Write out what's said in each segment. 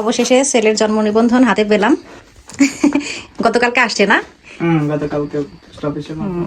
অবশেষে ছেলের জন্ম নিবন্ধন হাতে পেলাম। গতকালকে আসছে না? গতকালকে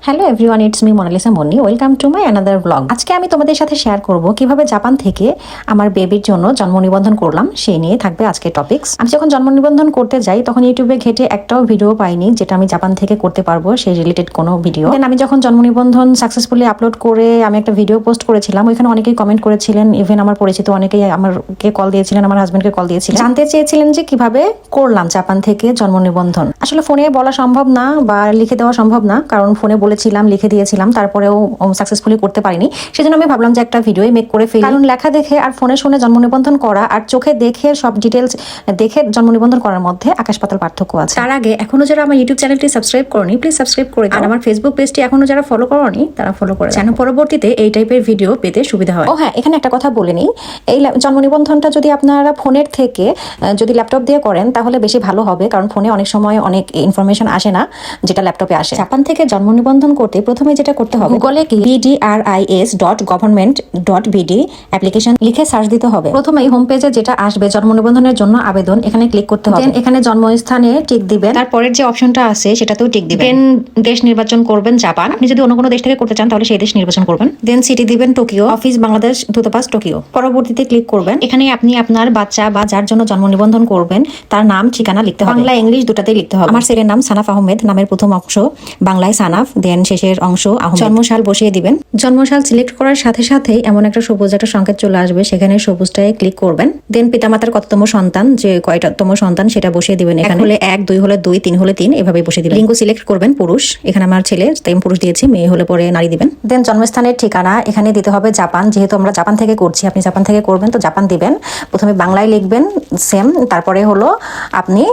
hello everyone it's me Monalisa Moni welcome to my another blog আজকে আমি তোমাদের সাথে শেয়ার করব কীভাবে জাপান থেকে আমার বেবির জন্য জন্ম নিবন্ধন করলাম সেই নিয়ে থাকবে আজকে টপিকস আমি যখন জন্ম নিবন্ধন করতে যাই তখন ইউটিউবে ঘেটে একটাও ভিডিও পাইনি যেটা আমি জাপান থেকে করতে পারব সেই রিলেটেড কোনো ভিডিও দেন আমি যখন জন্ম নিবন্ধন সাকসেসফুলি আপলোড করে আমি একটা ভিডিও পোস্ট করেছিলাম ওইখানে অনেকেই কমেন্ট করেছিলেন ইভেন আমার পরিচিত অনেকেই আমারকে কল দিয়েছিলেন আমার হাজবেন্ডকে কল দিয়েছিলেন। জানতে চেয়েছিলেন যে কীভাবে করলাম জাপান থেকে জন্ম নিবন্ধন। আসলে ফোনে বলা সম্ভব না বা লিখে দেওয়া সম্ভব না কারণ ফোনে বলেছিলাম লিখে দিয়েছিলাম তারপরেও সাকসেসফুলি করতে পারিনি। সেজন্য আমি ভাবলাম যে একটা ভিডিও মেক করে ফেলি। কারণ লেখা দেখে আর ফোনে শুনে জন্ম নিবন্ধন করা আর চোখে দেখে সব ডিটেলস দেখে জন্ম নিবন্ধন করার মধ্যে আকাশ পাতাল পার্থক্য আছে। তার আগে এখনও যারা আমার ইউটিউব চ্যানেলটি সাবস্ক্রাইব করনি প্লিজ সাবস্ক্রাইব করে। আর আমার ফেসবুক পেজটি এখনও যারা ফলো করনি তারা ফলো করে যেন পরবর্তীতে এই টাইপের ভিডিও পেতে সুবিধা হয়। ও হ্যাঁ এখানে একটা কথা বলে নিই। এই জন্ম নিবন্ধনটা যদি আপনারা ফোনের থেকে যদি ল্যাপটপ দিয়ে করেন তাহলে বেশি ভালো হবে। কারণ ফোনে অনেক সময় অনেক ইনফরমেশন আসে না যেটা ল্যাপটপে আসে। জাপান থেকে জন্ম নিবন্ধন করতে প্রথমে যেটা করতে হবে গুগলে BDRIS dot government dot BD application লিখে সার্চ দিতে হবে। প্রথমেই হোম পেজে যেটা আসবে জন্ম নিবন্ধনের জন্য আবেদন এখানে ক্লিক করতে হবে। এখানে জন্মস্থানে টিক দিবেন। তারপরের যে অপশনটা আছে সেটাতেও টিক দিবেন। দেশ নির্বাচন করবেন জাপান। আপনি যদি অন্য কোনো দেশ থেকে করতে চান তাহলে সেই দেশ নির্বাচন করবেন। দেন সিটি দিবেন টোকিও। অফিস বাংলাদেশ দূতাবাস টোকিও। পরবর্তীতে ক্লিক করবেন। এখানে আপনি আপনার বাচ্চা বা যার জন্য জন্ম নিবন্ধন করবেন তার নাম ঠিকানা লিখতে হবে। বাংলা ইংলিশ দুটাতেই লিখতে হবে। আমার ছেলের নাম সানাফ আহমেদ নামের প্রথম অংশ। বাংলায় সানাফ দেন শেষের অংশ জন্মশাল বসিয়ে দিবেন। জন্মশাল সিলেক্ট করার সাথে সাথেই এমন একটা সবুজ একটা সংকেত চলে আসবে সেখানে সবুজটায় ক্লিক করবেন। দেন পিতামাতার কততম সন্তান যে কয়টাতম সন্তান সেটা বসিয়ে দিবেন এখানে। হলে এক দুই হলে দুই তিন হলে তিন এভাবে বসিয়ে দিবেন। লিঙ্গ সিলেক্ট করবেন পুরুষ। এখানে আমার ছেলে তাই পুরুষ দিয়েছি মেয়ে হলে পরে নারী দিবেন। দেন জন্মস্থানের ঠিকানা এখানে দিতে হবে জাপান। যেহেতু আমরা জাপান থেকে করছি আপনি জাপান থেকে করবেন তো জাপান দিবেন। প্রথমে বাংলায় লিখবেন সেম তারপরে হলো আপনি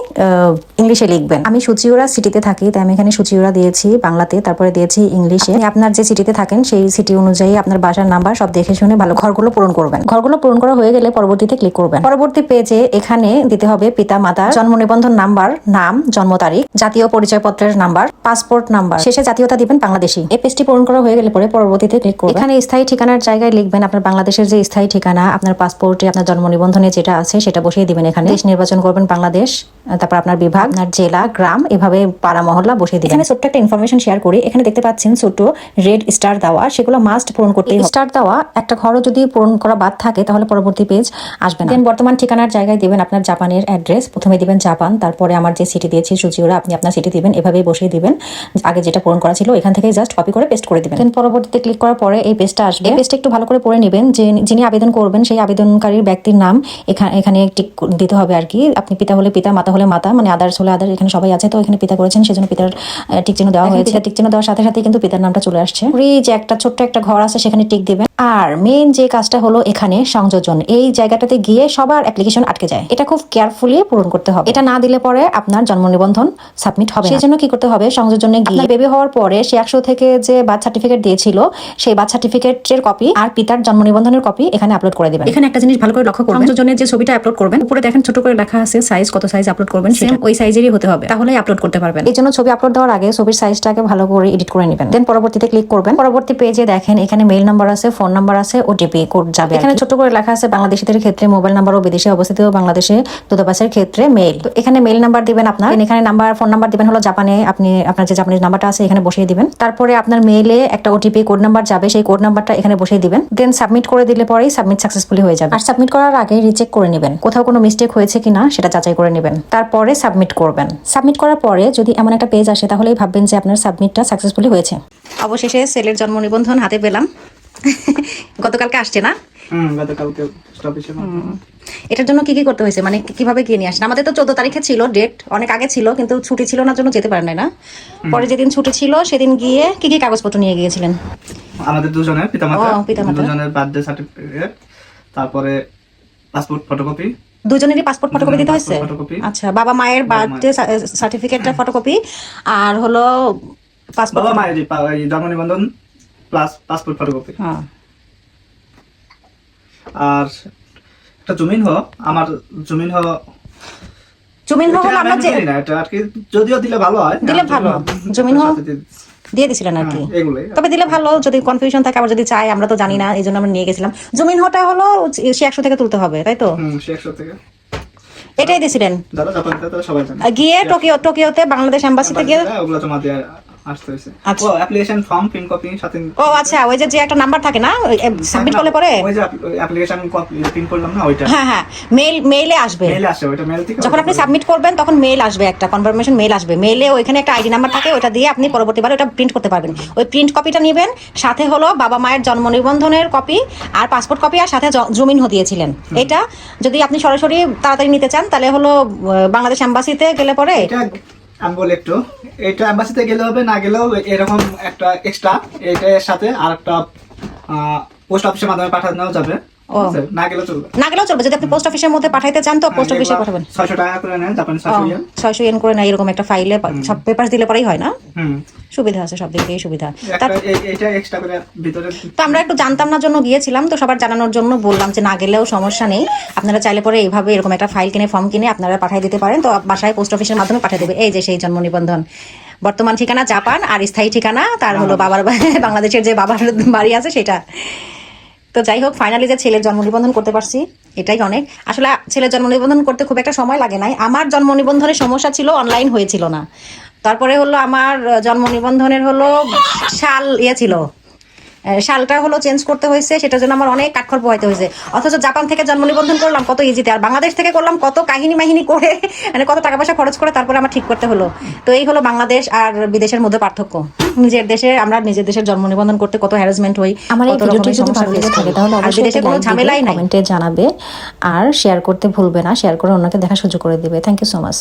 ইংলিশে লিখবেন। আমি সুচিউরা সিটিতে থাকি তাই আমি এখানে সুচিউরা দিয়েছি। বাংলাতে, তারপরে দিয়েছি ইংলিশে। আপনার যে সিটিতে থাকেন, সেই সিটি অনুযায়ী আপনার বাসার নাম্বার সব দেখে শুনে ভালো ঘরগুলো পূরণ করবেন। ঘরগুলো পূরণ করা হয়ে গেলে পরবর্তীতে ক্লিক করবেন। পরবর্তী পেজে এখানে দিতে হবে পিতা, মাতা, জন্ম নিবন্ধন নাম্বার নাম, জন্ম তারিখ, জাতীয় পরিচয়পত্রের নাম্বার পাসপোর্ট নাম্বার শেষে জাতীয়তা দিবেন বাংলাদেশি। এই পেজটি পূরণ করা হয়ে গেলে পরে পরবর্তীতে ক্লিক করবেন। এখানে স্থায়ী ঠিকানার জায়গায় লিখবেন আপনার বাংলাদেশের যে স্থায়ী ঠিকানা, আপনার পাসপোর্টে আপনার জন্ম নিবন্ধনে যেটা আছে সেটা বসিয়ে দিবেন এখানে। দেশ নির্বাচন করবেন বাংলাদেশ। তারপর আপনার বিভাগ আপনার জেলা গ্রাম এভাবে পাড়া মহল্লা বসিয়ে দিবেন। এখানে ছোট্ট একটা ইনফরমেশন শেয়ার করি। এখানে দেখতে পাচ্ছেন ছোট রেড স্টার দেওয়া। সেগুলো মাস্ট পূরণ করতে স্টার দেওয়া একটা ঘরও যদি পূরণ করা বাদ থাকে তাহলে পরবর্তী পেজ আসবে না। Then বর্তমান ঠিকানার জায়গায় দিবেন আপনার জাপানের অ্যাড্রেস প্রথমে দিবেন জাপান তারপরে আমার যে সিটি দিয়েছি সুচিওরা আপনি আপনার সিটি দিবেন এভাবেই বসিয়ে দিবেন। আগে যেটা পূরণ করা ছিল এখান থেকে জাস্ট কপি করে পেস্ট করে দিবেন। Then পরবর্তীতে ক্লিক করার পরে এই পেজটা আসবে। এই পেজটা একটু ভালো করে পড়ে নেবেন। যে যিনি আবেদন করবেন সেই আবেদনকারীর ব্যক্তির নাম এখানে এখানে টিক দিতে হবে আর কি। আপনি পিতা হলে পিতা মাতা হলে মাতা মানে আদার্স হলে আদার এখানে সবাই আছে তো এখানে পিতা করেছেন সেজন্য পিতার টিক চিহ্ন দেওয়া হয়েছে। টিক চিহ্ন দেওয়ার সাথে সাথে কিন্তু পিতার নামটা চলে আসছে। ওই যে একটা ছোট্ট একটা ঘর আছে সেখানে টিক দিবেন। আর মেইন যে কাজটা হলো এখানে সংযোজন। এই জায়গাটাতে গিয়ে সবার অ্যাপ্লিকেশন আটকে যায়। এটা খুব কেয়ারফুলি পূরণ করতে হবে। এটা না দিলে পরে আপনার জন্ম নিবন্ধন সাবমিট হবে সেই জন্য কি করতে হবে? সংযোজনে গিয়ে বেবি হওয়ার পরে সে একশো থেকে যে বার্থ সার্টিফিকেট দিয়েছিল সেই বার্থ সার্টিফিকেটের কপি আর পিতার জন্ম নিবন্ধনের কপি এখানে আপলোড করে দিবেন। এখানে একটা জিনিস ভালো করে লক্ষ্য করবেন। সংযোজনের যে ছবিটা আপলোড করবেন উপরে দেখেন ছোট করে লেখা আছে সাইজ কত সাইজ আপলোড করবেন সেম ওই সাইজেরই হতে হবে। তাহলেই আপলোড করতে পারবেন। এই জন্য ছবি আপলোড দেওয়ার আগে ছবির সাইজটাকে ভালো করে এডিট করে নেবেন। দেন পরবর্তীতে ক্লিক করবেন। পরবর্তী পেজে দেখেন এখানে মেইল নাম্বার আছে ফোন নাম্বার আছে ওটিপি কোড যাবে এখানে ছোট করে লেখা আছে বাংলাদেশিদের ক্ষেত্রে মোবাইল নাম্বার ও বিদেশে অবস্থিত বাংলাদেশে দূতাবাসের ক্ষেত্রে মেইল তো এখানে মেইল নাম্বার দিবেন আপনার। এখানে নাম্বার ফোন নাম্বার দিবেন হলো জাপানে আপনি আপনার যে জাপানিজ নাম্বারটা আছে এখানে বসিয়ে দিবেন। তারপরে আপনার মেইলে একটা ওটিপি কোড নাম্বার যাবে সেই কোড নাম্বারটা এখানে বসিয়ে দিবেন। দেন সাবমিট করে দিলে পরেই সাবমিট সাকসেসফুলি হয়ে যাবে। আর সাবমিট করার আগে রিচেক করে নেবেন। কোথাও কোনো মিস্টেক হয়েছে কিনা সেটা যাচাই করে নেবেন। তারপরে সাবমিট করবেন। সাবমিট করার পরে যদি এমন একটা পেজ আসে তাহলেই ভাববেন যে আপনার সাবমিটটা সাকসেসফুলি হয়েছে। অবশেষে সেলের জন্ম নিবন্ধন হাতে পেলাম। গতকালকে আসছে না? হুম গতকালকে স্টপেজে এটার জন্য কি কি করতে হয়েছে? মানে কীভাবে গিয়ে নিয়ে আসেন? আমাদের তো চোদ্দ তারিখে ছিল ডেট অনেক আগে ছিল কিন্তু ছুটি ছিল না জন্য যেতে পারেন না। পরে যেদিন ছুটি ছিল সেদিন গিয়ে কি কি কাগজপত্র নিয়ে গিয়েছিলেন? আমাদের দুজনের পিতামাতা পিতামাতা। দুজনের বার্থডে সার্টিফিকেট তারপরে পাসপোর্ট ফটোকপি দুজনেরই পাসপোর্ট ফটোকপি দিতে হয়েছে? আচ্ছা বাবা মায়ের বার্থডে সার্টিফিকেটটা ফটোকপি আর হলো পাসপোর্ট বাবা মায়ের জন্ম নিবন্ধন প্লাস পাসপোর্ট ফটোকপি হ্যাঁ। আর একটা জমিন হ আমার জমিন হ জমিন এটা আমরা যে না, এটা আর কি যদিও দিলে ভালো হয়। দিলে ভালো। জমিন-। সাথে দিয়ে- দিছিলেন আর কি। হ্যাঁ, তবে দিলে ভালো যদি কনফিউশন থাকে আবার যদি চাই আমরা তো জানি না এই জন্য আমরা নিয়ে গেছিলাম। জমিন হটা হলো সে একশো থেকে তুলতে হবে তাই তো? থেকে। এটাই আর গিয়ে টোকিও টোকিওতে বাংলাদেশ এম্বাসিতে গিয়ে আসতে হয়েছে আচ্ছা। ও অ্যাপ্লিকেশন ফর্ম প্রিন্ট কপি সাথে ও আচ্ছা ওই যে যে একটা নাম্বার থাকে না সাবমিট করলে পরে? ওই যে অ্যাপ্লিকেশন কপি প্রিন্ট করলাম না ওইটা। হ্যাঁ হ্যাঁ মেল মেইলে আসবে। ওইটা থেকে যখন আপনি সাবমিট করবেন তখন আসবে একটা কনফার্মেশন আসবে। ওইখানে একটা আইডি নাম্বার থাকে ওটা দিয়ে আপনি পরবর্তীবার ওটা প্রিন্ট করতে পারবেন। ওই প্রিন্ট কপিটা নেবেন সাথে হলো বাবা মায়ের জন্ম নিবন্ধনের কপি আর পাসপোর্ট কপি আর সাথে জমিন দিয়েছিলেন এটা যদি আপনি সরাসরি তাড়াতাড়ি নিতে চান তাহলে হলো বাংলাদেশ এম্বাসিতে গেলে পরে এটা আমি বলি একটু এটা অ্যাম্বাসিতে গেলে হবে, না গেলেও এরকম একটা এক্সট্রা এটার সাথে আর একটা পোস্ট অফিসের মাধ্যমে পাঠানো যাবে? না গেলেও চলবে। না গেলেও চলবে যদি আপনি পোস্ট অফিসের মধ্যে পাঠাইতে চান তো পোস্ট অফিসে পাঠাবেন। ছয়শো টাকা করে নেন জাপানি ছয়শো ইয়েন। ছয়শো ইয়েন করে না এরকম একটা ফাইলে সব পেপার দিলে পরেই হয় না? হুম। সুবিধা আছে সব দিক দিয়ে সুবিধা। তার এক্সট্রা করে ভিতরে তো আমরা একটু জানতাম না জন্য গিয়েছিলাম তো সবার জানানোর জন্য বললাম যে না গেলেও সমস্যা নেই। আপনারা চাইলে পরে এইভাবে এরকম একটা ফাইল কিনে ফর্ম কিনে আপনারা পাঠিয়ে দিতে পারেন। তো বাসায় পোস্ট অফিসের মাধ্যমে পাঠিয়ে দেবে। এই যে সেই জন্ম নিবন্ধন। বর্তমান ঠিকানা জাপান আর স্থায়ী ঠিকানা তার হলো বাবার বাংলাদেশের যে বাবার বাড়ি আছে সেটা। তো যাই হোক ফাইনালি যে ছেলের জন্ম নিবন্ধন করতে পারছি, এটাই অনেক। আসলে ছেলের জন্ম নিবন্ধন করতে খুব একটা সময় লাগে নাই। আমার জন্ম নিবন্ধনের সমস্যা ছিল অনলাইন হয়েছিল না। তারপরে হলো আমার জন্ম নিবন্ধনের হলো সাল ইয়ে ছিল। সালটা হলো চেঞ্জ করতে হয়েছে সেটার জন্য আমার অনেক কাঠখড় পোহাইতে হয়েছে। অথচ জাপান থেকে জন্ম নিবন্ধন করলাম কত ইজিতে আর বাংলাদেশ থেকে করলাম কত কাহিনী মাহিনী করে মানে কত টাকা পয়সা খরচ করে তারপরে আমার ঠিক করতে হলো। তো এই হলো বাংলাদেশ আর বিদেশের মধ্যে পার্থক্য। নিজের দেশে আমরা নিজের দেশের জন্ম নিবন্ধন করতে কত হ্যারাসমেন্ট হই আমার এই ভিডিওটি যদি ভালো লেগে থাকে করি। তাহলে অবশ্যই বিদেশে কোনো ঝামেলাই নাই। কমেন্টে জানাবে আর শেয়ার করতে ভুলবে না শেয়ার করে অন্যকে দেখা সুযোগ করে দিবে। Thank you so much